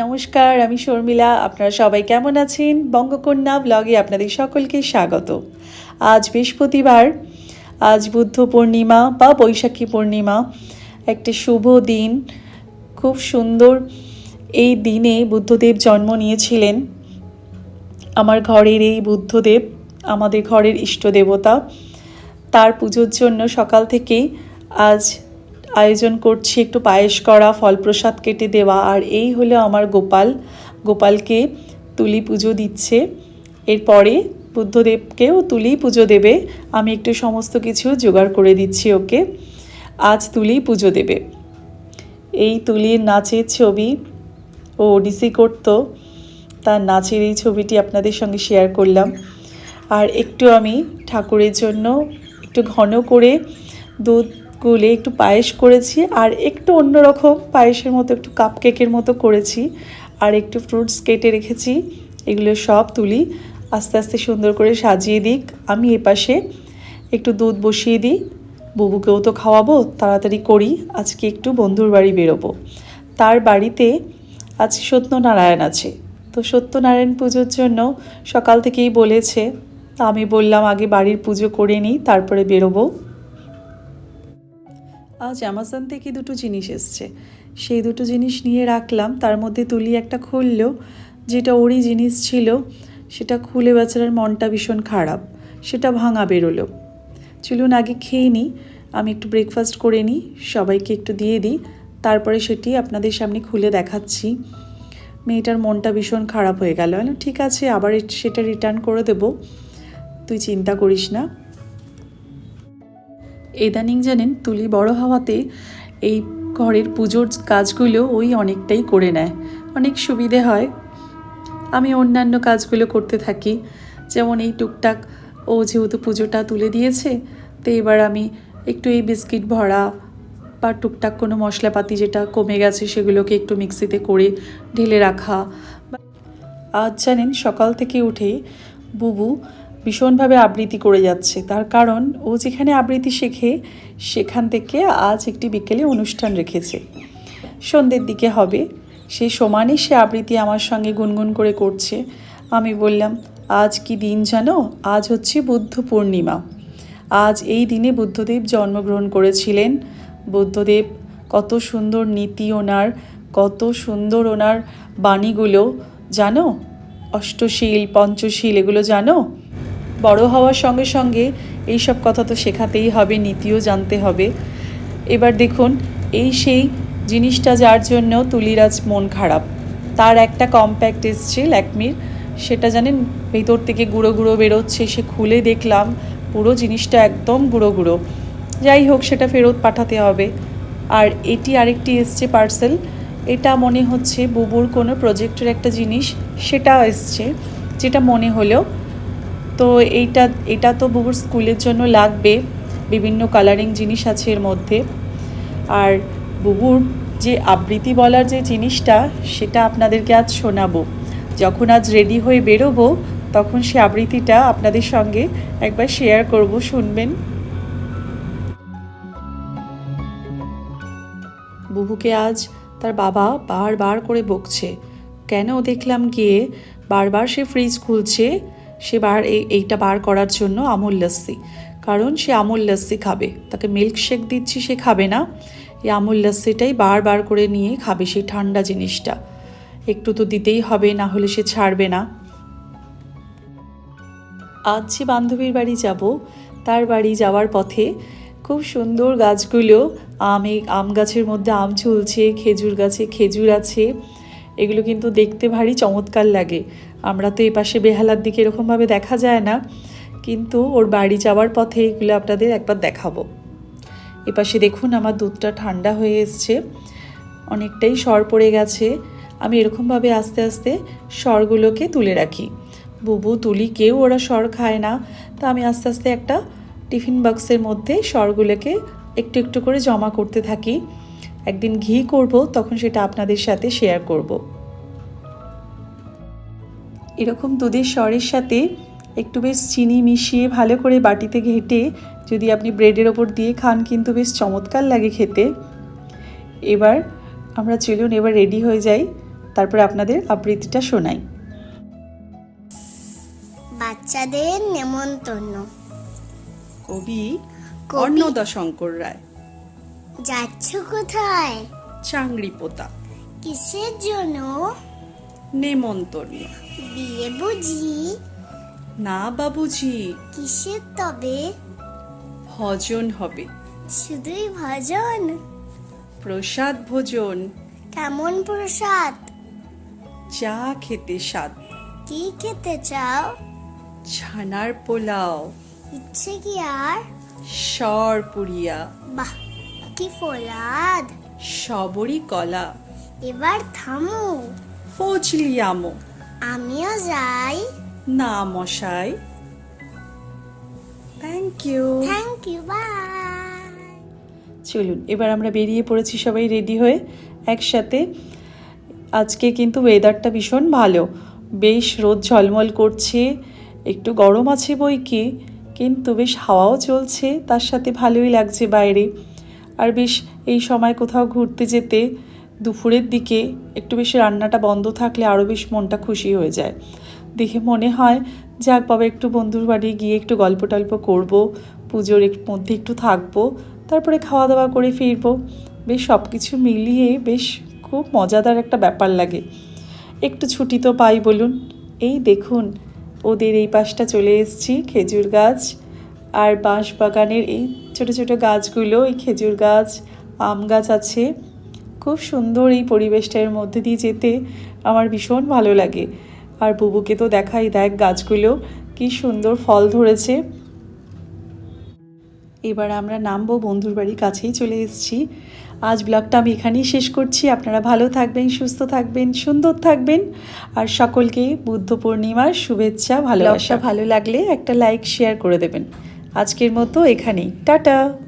নমস্কার, আমি শর্মিলা। আপনারা সবাই কেমন আছেন? বঙ্গকন্যা ব্লগে আপনাদের সকলকে স্বাগত। আজ বৃহস্পতিবার, আজ বুদ্ধ পূর্ণিমা বা বৈশাখী পূর্ণিমা। একটি শুভ দিন। খুব সুন্দর এই দিনে বুদ্ধদেব জন্ম নিয়েছিলেন। আমার ঘরের এই বুদ্ধদেব, আমাদের ঘরের ইষ্ট দেবতা। তার পুজোর জন্য সকাল থেকেই আজ আয়োজন করছি, একটু পায়েস করা, ফল প্রসাদ কেটে দেওয়া, আর এই হলো আমার গোপাল। গোপালকে তুলি পুজো দিচ্ছে। এরপরে বুদ্ধদেবকেও তুলি পুজো দেবে। আমি একটু সমস্ত কিছু জোগাড় করে দিচ্ছি ওকে। আজ তুলি পুজো দেবে। এই তুলির নাচের ছবি ও ওডিসি করতো। তার নাচের এই ছবিটি আপনাদের সঙ্গে শেয়ার করলাম। আর একটু আমি ঠাকুরের জন্য একটু ঘন করে দুধ গুলে একটু পায়েস করেছি আর একটু অন্যরকম পায়েসের মতো, একটু কাপ কেকের মতো করেছি। আর একটু ফ্রুটস কেটে রেখেছি, এগুলো সব তুলি, আস্তে আস্তে সুন্দর করে সাজিয়ে দিক। আমি এপাশে একটু দুধ বসিয়ে দিই, বুবুকেও তো খাওয়াবো, তাড়াতাড়ি করি, আজকে একটু বন্ধুর বাড়ি বেরোবো। তার বাড়িতে আজ সত্যনারায়ণ আছে। তো সত্যনারায়ণ পুজোর জন্য সকাল থেকেই বলেছে, তা আমি বললাম আগে বাড়ির পুজো করে নিই, তারপরে বেরোবো। আজ অ্যামাজন থেকে দুটো জিনিস এসছে। সেই দুটো জিনিস নিয়ে রাখলাম, তার মধ্যে তুলি একটা খুললো যেটা ওরই জিনিস ছিল, সেটা খুলে বেচারার মনটা ভীষণ খারাপ, সেটা ভাঙা বেরোলো। চলুন আগে খেয়ে নিই আমি একটু ব্রেকফাস্ট করে নিই সবাইকে একটু দিয়ে দিই, তারপরে সেটি আপনাদের সামনে খুলে দেখাচ্ছি। মেয়েটার মনটা ভীষণ খারাপ হয়ে গেল ঠিক আছে, আবার সেটা রিটার্ন করে দেব, তুই চিন্তা করিস না। ইদানিং জানেন তুলি বড় হওয়াতে এই ঘরের পুজোর কাজগুলো ওই অনেকটাই করে নেয়। অনেক সুবিধে হয়। আমি অন্যান্য কাজগুলো করতে থাকি। যেমন এই টুকটাক ও যেহেতু পুজোটা তুলে দিয়েছে, তো এবার আমি একটু এই বিস্কিট ভরা বা টুকটাক কোনো মশলাপাতি যেটা কমে গেছে সেগুলোকে একটু মিক্সিতে করে ঢেলে রাখা। আজ জানেন সকাল থেকে উঠে বুবু ভীষণভাবে আবৃত্তি করে যাচ্ছে। তার কারণ, ও যেখানে আবৃত্তি শেখে, সেখান থেকে আজ একটি বিকেলে অনুষ্ঠান রেখেছে। সন্ধ্যের দিকে হবে। সেই সমানে সে আবৃত্তি আমার সঙ্গে গুনগুন করে করছে। আমি বললাম, আজ কি দিন জানো? আজ হচ্ছে বুদ্ধ পূর্ণিমা। আজ এই দিনে বুদ্ধদেব জন্মগ্রহণ করেছিলেন। বুদ্ধদেব কত সুন্দর নীতি ওনার, কত সুন্দর ওনার বাণীগুলো। জানো? অষ্টশীল, পঞ্চশীল, এগুলো জানো? বড় হওয়ার সঙ্গে সঙ্গে এই সব কথা তো শেখাতেই হবে, নীতিও জানতে হবে। এবার দেখুন, এই সেই জিনিসটা যার জন্য তুলিরাজ মন খারাপ। তার একটা কম্প্যাক্ট এসছে ল্যাকমির সেটা জানেন, ভেতর থেকে গুঁড়ো গুঁড়ো বেরোচ্ছে, সে খুলে দেখলাম, পুরো জিনিসটা একদম গুঁড়ো গুঁড়ো। যাই হোক, সেটা ফেরত পাঠাতে হবে। আর এটি আরেকটি এসছে পার্সেল এটা মনে হচ্ছে বুবুর কোনো প্রজেক্টের একটা জিনিস সেটা এসছে, যেটা মনে হলো তো এইটা, এটা তো বুবুর স্কুলের জন্য লাগবে, বিভিন্ন কালারিং জিনিস আছে এর মধ্যে। আর বুবুর যে আবৃত্তি বলার যে জিনিসটা, সেটা আপনাদেরকে আজ শোনাবো। যখন আজ রেডি হয়ে বেরোবো, তখন সে আবৃত্তিটা আপনাদের সঙ্গে একবার শেয়ার করব, শুনবেন। বুবুকে আজ তার বাবা বারবার করে বকছে, কেন দেখলাম গিয়ে বারবার সে ফ্রিজ খুলছে? সে বার এই, এইটা বার করার জন্য আমুল লস্যি কারণ সে আমুল লস্যি খাবে। তাকে মিল্ক শেক দিচ্ছি, সে খাবে না। এই আমুল লস্যিটাই বারবার করে নিয়ে খাবে সেই ঠান্ডা জিনিসটা। একটু তো দিতেই হবে, না হলে সে ছাড়বে না। আজ যে বান্ধবীর বাড়ি যাব, তার বাড়ি যাওয়ার পথে খুব সুন্দর গাছগুলো, আমে আম গাছের মধ্যে আম ঝুলছে, খেজুর গাছে খেজুর আছে। এগুলো কিন্তু দেখতে ভারী চমৎকার লাগে। আমরা তো এপাশে বেহালার দিকে এরকমভাবে দেখা যায় না, কিন্তু ওর বাড়ি যাওয়ার পথে এগুলো আপনাদের একবার দেখাবো। এপাশে দেখুন আমার দুধটা ঠান্ডা হয়ে এসছে, অনেকটাই সর পড়ে গেছে। আমি এরকমভাবে আস্তে আস্তে সরগুলোকে তুলে রাখি। বুবু, তুলি, কেউ ওরা সর খায় না, তা আমি আস্তে আস্তে একটা টিফিন বক্সের মধ্যে সরগুলোকে একটু একটু করে জমা করতে থাকি। একদিন ঘি করব, তখন সেটা আপনাদের সাথে শেয়ার করব। এরকম দুধের স্বরের সাথে একটু বেশ চিনি মিশিয়ে ভালো করে বাটিতে ঘেটে যদি আপনি ব্রেডের ওপর দিয়ে খান কিন্তু বেশ চমৎকার লাগে খেতে। এবার আমরা চলুন এবার রেডি হয়ে যাই। তারপরে আপনাদের আবৃত্তিটা শোনাই। বাচ্চাদের নেমন্তন্ন। কবি। অন্নদা শঙ্কর রায়। যাচ্ছ কোথায়? চাংড়ি পোতা। কিসের জন্য? নেমন্তন্ন। বিয়ে বুঝি? না বাবুজি কিসের তবে? ভজন হবে। শুধুই ভজন? প্রসাদ ভোজন। কেমন প্রসাদ? চা খেতে স্বাদ। কি খেতে চাও? ছানার পোলাও। ইচ্ছে কি আর? সর পুরিয়া। বাহ কি ফোলাদ। সবরি কলা। এবার থামো। ফজলিয়ামো আমিও যাই। না মশাই। Thank you thank you bye চলুন এবার আমরা বেরিয়ে পড়েছি সবাই রেডি হয়ে একসাথে। আজকে কিন্তু ওয়েদারটা ভীষণ ভালো। বেশ রোদ ঝলমল করছে একটু গরম আছে বই কি কিন্তু বেশ হাওয়াও চলছে তার সাথে ভালোই লাগছে বাইরে। আর বেশ এই সময় কোথাও ঘুরতে যেতে দুপুরের দিকে একটু বেশি রান্নাটা বন্ধ থাকলে আরও বেশ মনটা খুশি হয়ে যায়। দেখে মনে হয়, যাক বাবা একটু বন্ধুর বাড়ি গিয়ে একটু গল্প টল্প করব, পুজোর মধ্যে একটু থাকব, তারপরে খাওয়া দাওয়া করে ফিরবো। বেশ সব কিছু মিলিয়ে বেশ খুব মজাদার একটা ব্যাপার লাগে। একটু ছুটি তো পাই বলুন। এই দেখুন, ওদের এই পাশটা চলে এসেছি, খেজুর গাছ। আর বাঁশ বাগানের এই ছোট ছোট গাছগুলো, এই খেজুর গাছ, আম গাছ আছে। খুব সুন্দর এই পরিবেশটার মধ্যে দিয়ে যেতে আমার ভীষণ ভালো লাগে। আর বুবুকে তো দেখাই, দেখ গাছগুলো, কি সুন্দর ফল ধরেছে। এবার আমরা নামবো বন্ধুর বাড়ির কাছেই চলে এসেছি। আজ ব্লগটা আমি এখানেই শেষ করছি। আপনারা ভালো থাকবেন, সুস্থ থাকবেন, সুন্দর থাকবেন। আর সকলকে বুদ্ধ পূর্ণিমার শুভেচ্ছা, ভালোবাসা। ভালো লাগলে একটা লাইক, শেয়ার করে দেবেন। আজকের মতো এখানেই। টাটা!